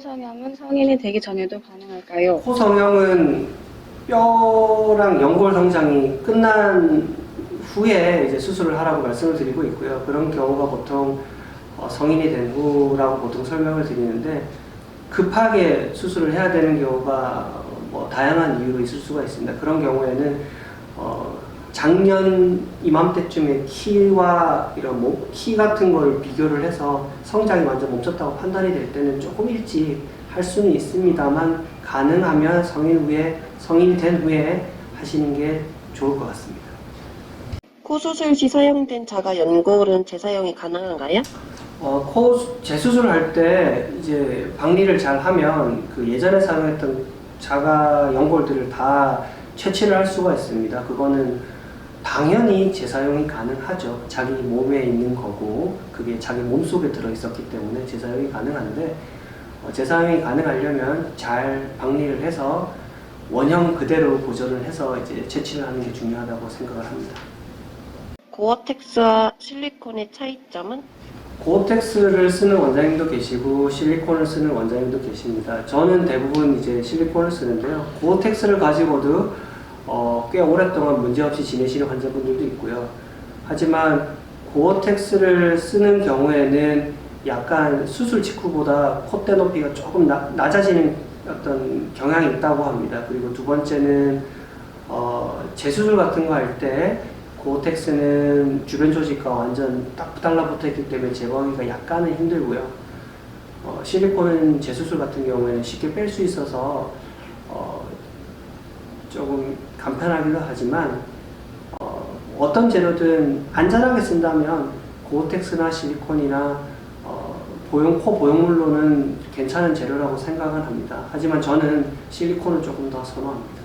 코 성형은 성인이 되기 전에도 가능할까요? 코 성형은 뼈랑 연골 성장이 끝난 후에 이제 수술을 하라고 말씀을 드리고 있고요. 그런 경우가 보통 어, 성인이 된 후라고 보통 설명을 드리는데 급하게 수술을 해야 되는 경우가 뭐 다양한 이유로 있을 수가 있습니다. 그런 경우에는 어, 작년 이맘때쯤에 키와 이런 뭐, 키 같은 걸 비교를 해서 성장이 완전 멈췄다고 판단이 될 때는 조금 일찍 할 수는 있습니다만 가능하면 성인 후에 성인이 된 후에 하시는 게 좋을 것 같습니다. 코 수술 시 사용된 자가 연골은 재사용이 가능한가요? 어, 코 재수술을 할 때 이제 박리를 잘 하면 그 예전에 사용했던 자가 연골들을 다 채취를 할 수가 있습니다. 그거는 당연히 재사용이 가능하죠. 자기 몸에 있는 거고 그게 자기 몸 속에 들어 있었기 때문에 재사용이 가능한데 어, 재사용이 가능하려면 잘 박리를 해서 원형 그대로 보존을 해서 이제 채취를 하는 게 중요하다고 생각을 합니다. 고어텍스와 실리콘의 차이점은? 고텍스를 쓰는 원장님도 계시고 실리콘을 쓰는 원장님도 계십니다. 저는 대부분 이제 실리콘을 쓰는데요. 고텍스를 가지고도 어, 꽤 오랫동안 문제없이 지내시는 환자분들도 있고요. 하지만 고텍스를 쓰는 경우에는 약간 수술 직후보다 콧대 높이가 조금 나- 낮아지는 어떤 경향이 있다고 합니다. 그리고 두 번째는 어, 재수술 같은 거 할 때 고텍스는 주변 조직과 완전 딱 달라붙어 있기 때문에 제거하기가 약간은 힘들고요. 어, 실리콘은 재수술 같은 경우에는 쉽게 뺄 수 있어서 어, 조금 간편하기도 하지만 어, 어떤 재료든 안전하게 쓴다면 고텍스나 실리콘이나 어, 보형 코 보형물로는 괜찮은 재료라고 생각을 합니다. 하지만 저는 실리콘을 조금 더 선호합니다.